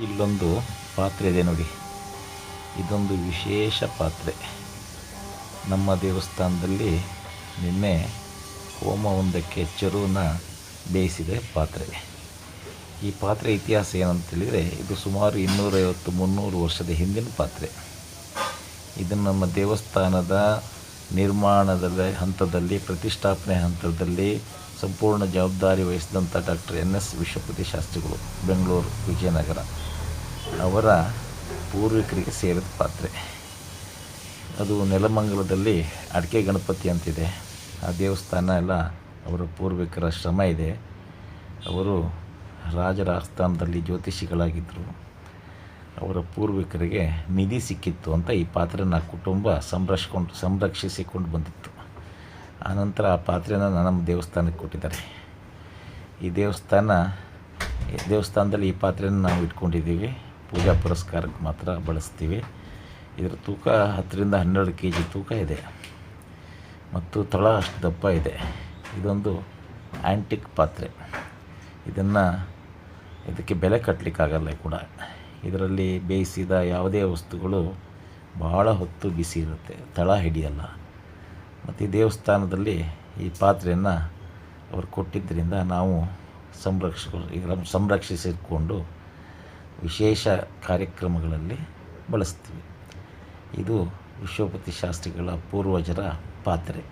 ಇಲ್ಲೊಂದು ಪಾತ್ರೆ ಇದೆ ನೋಡಿ. ಇದೊಂದು ವಿಶೇಷ ಪಾತ್ರೆ. ನಮ್ಮ ದೇವಸ್ಥಾನದಲ್ಲಿ ನಿನ್ನೆ ಹೋಮವೊಂದಕ್ಕೆ ಚೆರುವನ್ನ ಬೇಯಿಸಿದ ಪಾತ್ರೆ. ಈ ಪಾತ್ರೆ ಇತಿಹಾಸ ಏನಂತ ಹೇಳಿದರೆ, ಇದು ಸುಮಾರು ಇನ್ನೂರೈವತ್ತು ಮುನ್ನೂರು ವರ್ಷದ ಹಿಂದಿನ ಪಾತ್ರೆ. ಇದನ್ನು ನಮ್ಮ ದೇವಸ್ಥಾನದ ನಿರ್ಮಾಣದ ಹಂತದಲ್ಲಿ, ಪ್ರತಿಷ್ಠಾಪನೆ ಹಂತದಲ್ಲಿ ಸಂಪೂರ್ಣ ಜವಾಬ್ದಾರಿ ವಹಿಸಿದಂಥ ಡಾಕ್ಟರ್ ಎನ್ ಎಸ್ ವಿಶ್ವಪತಿ ಶಾಸ್ತ್ರಿಗಳು, ಬೆಂಗಳೂರು ವಿಜಯನಗರ ಅವರ ಪೂರ್ವಿಕರಿಗೆ ಸೇರಿದ ಪಾತ್ರೆ. ಅದು ನೆಲಮಂಗಲದಲ್ಲಿ ಅಡಿಕೆ ಗಣಪತಿ ಅಂತಿದೆ. ಆ ದೇವಸ್ಥಾನ ಎಲ್ಲ ಅವರ ಪೂರ್ವಿಕರ ಶ್ರಮ ಇದೆ. ಅವರು ರಾಜರ ಆಸ್ಥಾನದಲ್ಲಿ ಜ್ಯೋತಿಷಿಗಳಾಗಿದ್ದರು. ಅವರ ಪೂರ್ವಿಕರಿಗೆ ನಿಧಿ ಸಿಕ್ಕಿತ್ತು ಅಂತ ಈ ಪಾತ್ರೆನ ಕುಟುಂಬ ಸಂರಕ್ಷಿಕೊಂಡು ಸಂರಕ್ಷಿಸಿಕೊಂಡು ಬಂದಿತ್ತು. ಆನಂತರ ಆ ಪಾತ್ರೆನ ನಮ್ಮ ದೇವಸ್ಥಾನಕ್ಕೆ ಕೊಟ್ಟಿದ್ದಾರೆ. ಈ ದೇವಸ್ಥಾನ ದೇವಸ್ಥಾನದಲ್ಲಿ ಈ ಪಾತ್ರೆನ ನಾವು ಇಟ್ಕೊಂಡಿದ್ದೀವಿ. ಪೂಜಾ ಪುರಸ್ಕಾರಕ್ಕೆ ಮಾತ್ರ ಬಳಸ್ತೀವಿ. ಇದರ ತೂಕ ಹತ್ತರಿಂದ ಹನ್ನೆರಡು ಕೆ ಜಿ ತೂಕ ಇದೆ. ಮತ್ತು ತಳ ಅಷ್ಟು ದಪ್ಪ ಇದೆ. ಇದೊಂದು ಆ್ಯಂಟಿಕ್ ಪಾತ್ರೆ. ಇದನ್ನು ಇದಕ್ಕೆ ಬೆಲೆ ಕಟ್ಟಲಿಕ್ಕಾಗಲ್ಲ ಕೂಡ. ಇದರಲ್ಲಿ ಬೇಯಿಸಿದ ಯಾವುದೇ ವಸ್ತುಗಳು ಬಹಳ ಹೊತ್ತು ಬಿಸಿ ಇರುತ್ತೆ, ತಳ ಹಿಡಿಯಲ್ಲ. ಮತ್ತು ದೇವಸ್ಥಾನದಲ್ಲಿ ಈ ಪಾತ್ರೆಯನ್ನು ಅವರು ಕೊಟ್ಟಿದ್ದರಿಂದ ನಾವು ಸಂರಕ್ಷ ಸಂರಕ್ಷಿಸಿಕೊಂಡು ವಿಶೇಷ ಕಾರ್ಯಕ್ರಮಗಳಲ್ಲಿ ಬಳಸ್ತೀವಿ. ಇದು ವಿಶ್ವಪತಿ ಶಾಸ್ತ್ರಿಗಳ ಪೂರ್ವಜರ ಪಾತ್ರೆ.